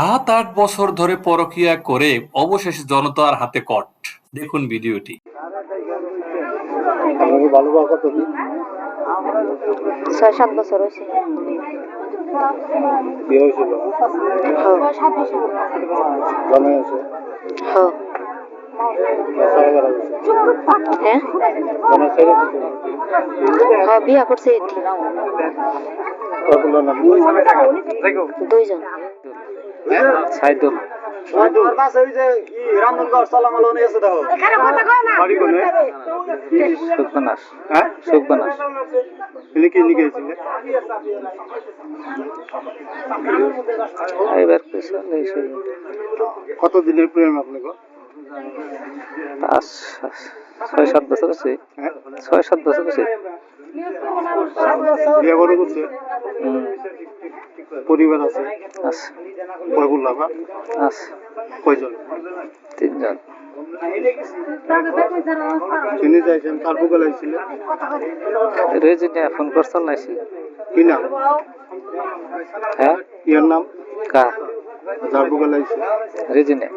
সাত আট বছর ধরে পরকিয়া করে অবশেষে জনতার হাতে কট। দেখুন ভিডিওটি। আপনাকে ভালোবাসা কতদিন ছয় সাত বছর হয়েছে বিয়ে হয়েছিল জামাই আছে হ্যাঁ সারা বেড়া গেছে হ্যাঁ জামাই ছেড়ে দিছে হ্যাঁ? বিয়া করছে এটি কতগুলো নাম দুইজন সাইদুল বাড়ি কোনে হ্যাঁ কি নিয়ে এসে কতদিনের প্রেম আপনাকে পাঁচ ছয় সাত বছর আছে। হ্যাঁ? ছয় সাত বছর আছে। বিয়ে করছে পরিবার আছে? আছে। কয় বললাম কয়জন? তিনজন। তিনি চাইছেন তার বুকে লাগছিলেন রেজিনে ফোন করছিল নাইছিল কি নাম? হ্যাঁ? ইয়ার নাম? কা। যার বুকে লাগছে রেজিনে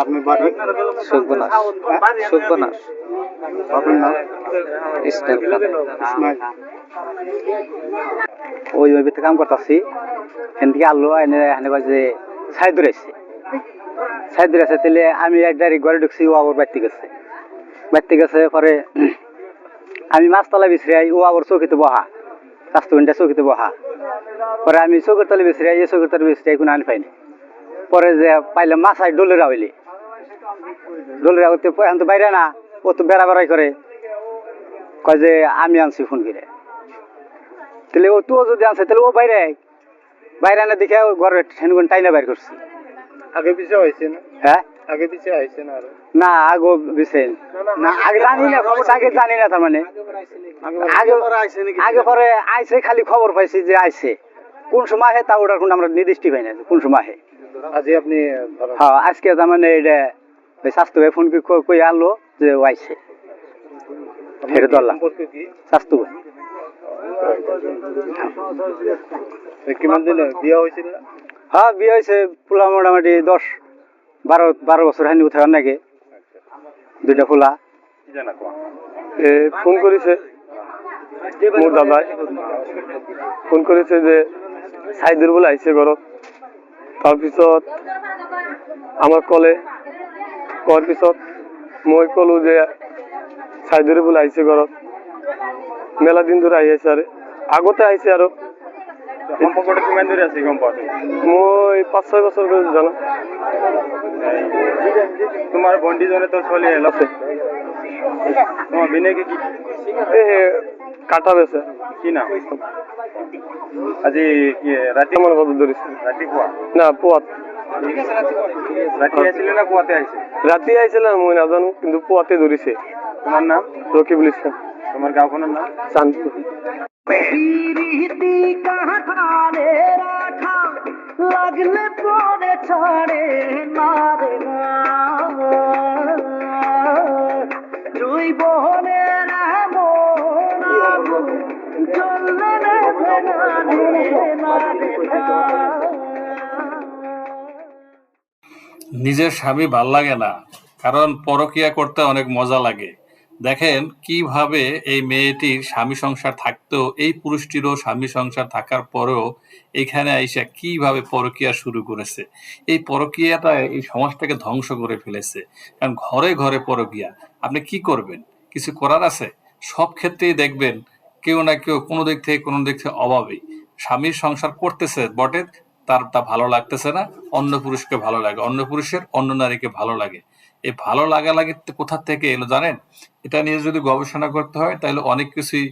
আপনি বাড়ি? সুখবানাস সুখবানাস আপনার নাম? ইসমাইল। খান ইসমাইল। ওই ওই ভিতরে কাম করতেছি। এখান থেকে এনে এখানে যে সাইড ধরেছে সাইড ধরেছে তাহলে আমি ডাইরেক্ট ঘরে ঢুকছি, ও আবার বাড়তে গেছে। বাড়তে গেছে পরে আমি ও আবার চৌকিতে বহা। রাষ্ট্রবিনটা চৌকিতে বহা। পরে আমি চৌকের তলে বিছরাই এই চৌকের তলে বিছরাই কোনো আনি পাইনি। পরে যে পাইলাম মাছাই ডোলেরা হইলি ডোলেরা হইতে এখন তো বাইরে না, ও তো বেড়া বেড়াই করে। কয় যে আমি আনছি ফোন করে। তাহলে ও তুও যদি আছে তাহলে ও বাইরে। বাইরে আনে দেখে ঘরে ঠেনগুন টাইনা বাইর করছি। আগে পিছে হয়েছে না? হ্যাঁ? আগে পিছে আইছে না না আগো বিছেন না আগে জানি না খবর আগে জানি না তার মানে আগে আগে পরে আইছে খালি খবর পাইছি যে আইছে। কোন সময় আহে তা ওটার কোনো আমরা নির্দিষ্ট পাই না কোন সময় আহে। আজি আপনি হ্যাঁ আজকে তার মানে এটা স্বাস্থ্য ভাই ফোন কই আনলো যে আইছে। ধরলাম স্বাস্থ্য ভাই। কিমান দিন বিয়ে হয়েছিল হ্যাঁ বিয়ে হয়েছে পোলা মোটামুটি দশ বারো বারো বছর হানি উঠার নাকি? দুইটা ফুলা। ফোন কৰিছে মোৰ দাদাই। ফোন কৰিছে যে চাইদুৰ বোলে আহিছে ঘৰত। তাৰপিছত আমাক ক'লে। কোৱাৰ পিছত মই ক'লো যে চাইদুৰে বোলে আহিছে ঘৰত। মেলা দিন ধৰি আহি আছে আৰু। আগতে আহিছে আৰু। সম্পর্কটা কিমান ধরে আছে গম পাও মই পাঁচ ছয় বছৰ ধৰি জানো। তোমার বন্ডি জনে তো চলে এলো আছে? তোমার বিনেকে কি? কাটা বেছে কি নাম? আজি কি রাতি আমাৰ ধৰিছে ৰাতিপুৱা না পুৱাত। ৰাতি না পুৱাতে আহিছে? ৰাতি আহিছিলে মই নাজানো কিন্তু পুৱাতে ধৰিছে তোমাৰ নাম? ৰকিব ইছলাম তোমাৰ গাঁওখনৰ নাম? চান্দপুৰ। লাগলে পরে ছাড়ে না রে না দুই না নিজের স্বামী ভালো লাগে না, কারণ পরকিয়া করতে অনেক মজা লাগে। দেখেন কীভাবে এই মেয়েটির স্বামী সংসার থাকতেও, এই পুরুষটিরও স্বামী সংসার থাকার পরেও এখানে আইসা কীভাবে পরকিয়া শুরু করেছে। এই পরকিয়াটা এই সমাজটাকে ধ্বংস করে ফেলেছে। কারণ ঘরে ঘরে পরকিয়া। আপনি কি করবেন? কিছু করার আছে? সব ক্ষেত্রেই দেখবেন কেউ না কেউ কোনো দিক থেকে কোনো দিক থেকে অভাবী। স্বামীর সংসার করতেছে বটে, তার তা ভালো লাগতেছে না, অন্য পুরুষকে ভালো লাগে, অন্য পুরুষের অন্য নারীকে ভালো লাগে। এই ভালো লাগা লাগে কোথা থেকে এলো জানেন? এটা নিয়ে যদি গবেষণা করতে হয়, তাহলে অনেক কিছুই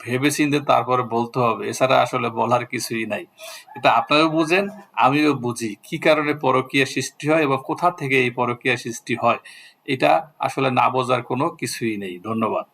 ভেবে চিনতে তারপরে বলতে হবে। এছাড়া আসলে বলার কিছুই নাই। এটা আপনারাও বুঝেন, আমিও বুঝি। কি কারণে পরকীয়া সৃষ্টি হয় এবং কোথা থেকে এই পরকীয়া সৃষ্টি হয়? এটা আসলে না বোঝার কোনো কিছুই নেই। ধন্যবাদ।